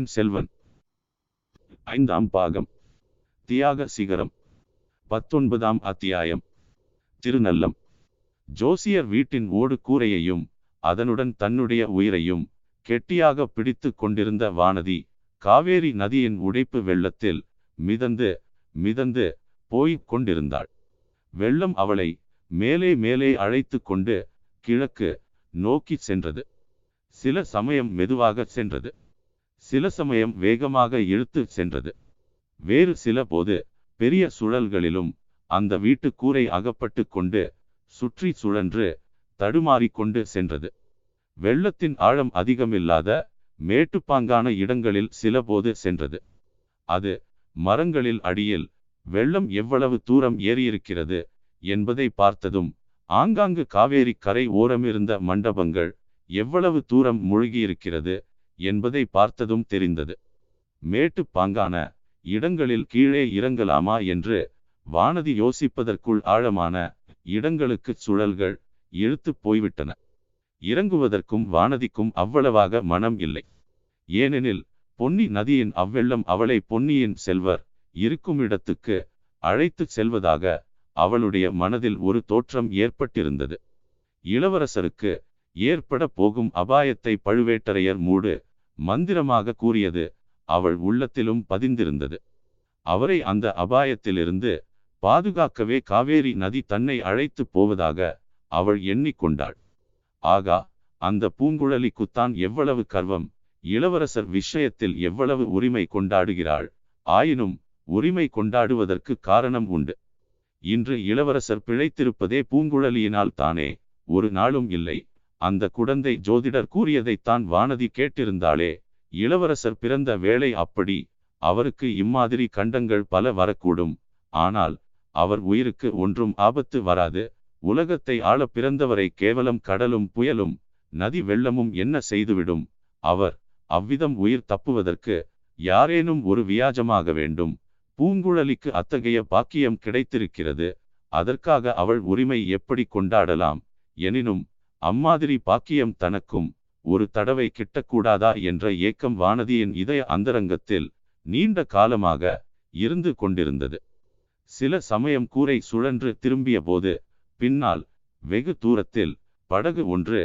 பொன்னியின் செல்வன். ஐந்தாம் பாகம். தியாக சிகரம். பத்தொன்பதாம் அத்தியாயம். திருநல்லம். ஜோசியர் வீட்டின் ஓடு கூரையையும் அதனுடன் தன்னுடைய உயிரையும் கெட்டியாக பிடித்து கொண்டிருந்த வானதி காவேரி நதியின் உடைப்பு வெள்ளத்தில் மிதந்து மிதந்து போய்க் கொண்டிருந்தாள். வெள்ளம் அவளை மேலே மேலே அழைத்து கொண்டு கிழக்கு நோக்கி சென்றது. சில சமயம் மெதுவாக சென்றது. சில சமயம் வேகமாக இழுத்து சென்றது. வேறு சில போது பெரிய சுழல்களிலும் அந்த வீட்டு கூரை அகப்பட்டு கொண்டு சுற்றி சுழன்று தடுமாறிக்கொண்டு சென்றது. வெள்ளத்தின் ஆழம் அதிகமில்லாத மேட்டுப்பாங்கான இடங்களில் சில போது சென்றது. அது மரங்களில் அடியில் வெள்ளம் எவ்வளவு தூரம் ஏறியிருக்கிறது என்பதை பார்த்ததும் ஆங்காங்கு காவேரி கரை ஓரமிருந்த மண்டபங்கள் எவ்வளவு தூரம் மூழ்கியிருக்கிறது என்பதை பார்த்ததும் தெரிந்தது. மேட்டு பாங்கான இடங்களில் கீழே இறங்கலாமா என்று வானதி யோசிப்பதற்குள் ஆழமான இடங்களுக்கு சுழல்கள் இழுத்து போய்விட்டன. இறங்குவதற்கும் வானதிக்கும் அவ்வளவாக மனம் இல்லை. ஏனெனில் பொன்னி நதியின் அவ்வெள்ளம் அவளை பொன்னியின் செல்வர் இருக்கும் இடத்துக்கு அழைத்து செல்வதாக அவளுடைய மனதில் ஒரு தோற்றம் ஏற்பட்டிருந்தது. இளவரசருக்கு ஏற்பட போகும் அபாயத்தை பழுவேட்டரையர் மூடு மந்திரமாக கூறியது அவள் உள்ளத்திலும் பதிந்திருந்தது. அவரை அந்த அபாயத்திலிருந்து பாதுகாக்கவே காவேரி நதி தன்னை அழைத்து போவதாக அவள் எண்ணிக்கொண்டாள். ஆகா அந்த பூங்குழலிக்குத்தான் எவ்வளவு கர்வம் இளவரசர் விஷயத்தில் எவ்வளவு உரிமை கொண்டாடுகிறாள் ஆயினும் உரிமை கொண்டாடுவதற்கு காரணம் உண்டு. இன்று இளவரசர் பிழைத்திருப்பதே பூங்குழலியினால் தானே ஒரு நாளும் இல்லை. அந்த குடந்தை ஜோதிடர் கூறியதைத்தான் வானதி கேட்டிருந்தாளே. இளவரசர் பிறந்த வேளை அப்படி அவருக்கு இம்மாதிரி கண்டங்கள் பல வரக்கூடும். ஆனால் அவர் உயிருக்கு ஒன்றும் ஆபத்து வராது. உலகத்தை ஆள பிறந்தவரை கேவலம் கடலும் புயலும் நதி வெள்ளமும் என்ன செய்துவிடும்? அவர் அவ்விதம் உயிர் தப்புவதற்கு யாரேனும் ஒரு வியாஜமாக வேண்டும். பூங்குழலிக்கு அத்தகைய பாக்கியம் கிடைத்திருக்கிறது. அதற்காக அவள் உரிமை எப்படி கொண்டாடலாம்? எனினும் அம்மாதிரி பாக்கியம் தனக்கும் ஒரு தடவை கிட்டக்கூடாதா என்ற ஏக்கம் வானதியின் இதய அந்தரங்கத்தில் நீண்ட காலமாக இருந்து கொண்டிருந்தது. சில சமயம் கூரை சுழன்று திரும்பிய போது பின்னால் வெகு தூரத்தில் படகு ஒன்று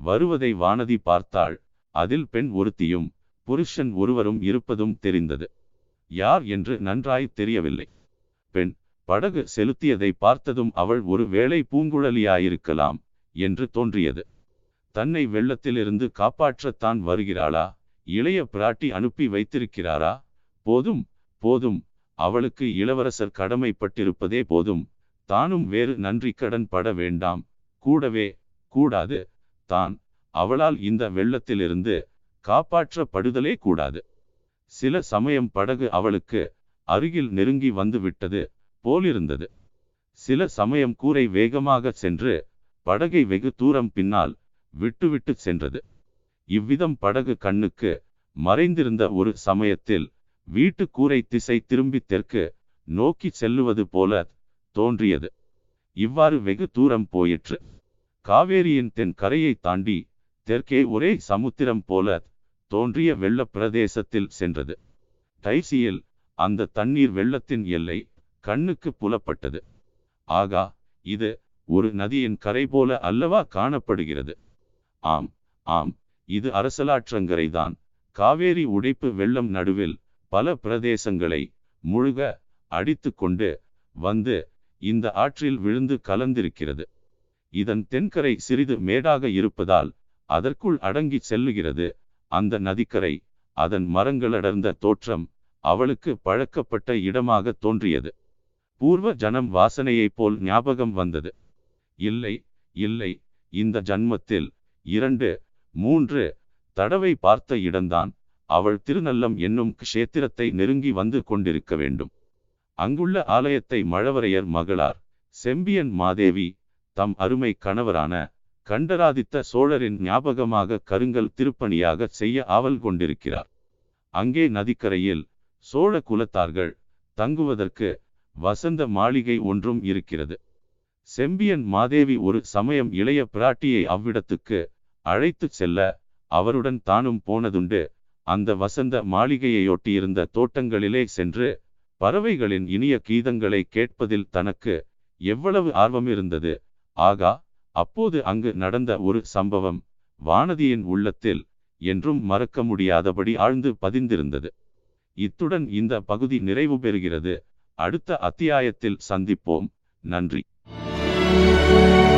வருவதை வானதி பார்த்தாள். அதில் பெண் ஒருத்தியும் புருஷன் ஒருவரும் இருப்பதும் தெரிந்தது. யார் என்று நன்றாய் தெரியவில்லை. பெண் படகு செலுத்தியதை பார்த்ததும் அவள் ஒரு வேளை பூங்குழலியாயிருக்கலாம். என்று தோன்றியது. தன்னை வெள்ளத்திலிருந்து காப்பாற்றத்தான் வருகிறாளா? இளைய பிராட்டி அனுப்பி வைத்திருக்கிறாரா? போதும் போதும். அவளுக்கு இளவரசர் கடமைப்பட்டிருப்பதே போதும். தானும் வேறு நன்றி கடன் பட வேண்டாம். கூடவே கூடாது. தான் அவளால் இந்த வெள்ளத்திலிருந்து காப்பாற்றப்படுதலே கூடாது. சில சமயம் படகு அவளுக்கு அருகில் நெருங்கி வந்துவிட்டது போலிருந்தது. சில சமயம் கூரை வேகமாக சென்று படகை வெகு தூரம் பின்னால் விட்டுவிட்டு சென்றது. இவ்விதம் படகு கண்ணுக்கு மறைந்திருந்த ஒரு சமயத்தில் வீட்டு கூரை திசை திரும்பி தெற்கு நோக்கி செல்லுவது போல தோன்றியது. இவ்வாறு வெகு தூரம் போயிற்று. காவேரியின் தென் கரையை தாண்டி தெற்கே ஒரே சமுத்திரம் போல தோன்றிய வெள்ள பிரதேசத்தில் சென்றது. டைசியில் அந்த தண்ணீர் வெள்ளத்தின் எல்லை கண்ணுக்கு புலப்பட்டது. ஆகா இது ஒரு நதியின் கரை போல அல்லவா காணப்படுகிறது? ஆம் ஆம் இது அரசலாற்றங்கரைதான். காவேரி உடைப்பு வெள்ளம் நடுவில் பல பிரதேசங்களை முழுக அடித்து கொண்டு வந்து இந்த ஆற்றில் விழுந்து கலந்திருக்கிறது. இதன் தென்கரை சிறிது மேடாக இருப்பதால் அதற்குள் அடங்கி செல்லுகிறது அந்த நதிக்கரை. அதன் மரங்களடர்ந்த தோற்றம் அவளுக்கு பழக்கப்பட்ட இடமாக தோன்றியது. பூர்வ ஜனம் வாசனையைப் போல் ஞாபகம் வந்தது. இல்லை இல்லை இந்த ஜன்மத்தில் இரண்டு மூன்று தடவை பார்த்த இடம்தான் அவள் திருநல்லம் என்னும் க்ஷேத்திரத்தை நெருங்கி வந்து கொண்டிருக்க வேண்டும். அங்குள்ள ஆலயத்தை மழவரையர் மகளார் செம்பியன் மாதேவி தம் அருமை கணவரான கண்டராதித்த சோழரின் ஞாபகமாக கருங்கல் திருப்பணியாக செய்ய ஆவல் கொண்டிருக்கிறார். அங்கே நதிக்கரையில் சோழ குலத்தார்கள் தங்குவதற்கு வசந்த மாளிகை ஒன்றும் இருக்கிறது. செம்பியன் மாதேவி ஒரு சமயம் இளைய பிராட்டியை அவ்விடத்துக்கு அழைத்துச் செல்ல அவருடன் தானும் போனதுண்டு. அந்த வசந்த மாளிகையையொட்டியிருந்த தோட்டங்களிலே சென்று பறவைகளின் இனிய கீதங்களை கேட்பதில் தனக்கு எவ்வளவு ஆர்வம் இருந்தது ஆகா அப்போது அங்கு நடந்த ஒரு சம்பவம் வானதியின் உள்ளத்தில் என்றும் மறக்க முடியாதபடி ஆழ்ந்து பதிந்திருந்தது. இத்துடன் இந்த பகுதி நிறைவு பெறுகிறது. அடுத்த அத்தியாயத்தில் சந்திப்போம். நன்றி. Música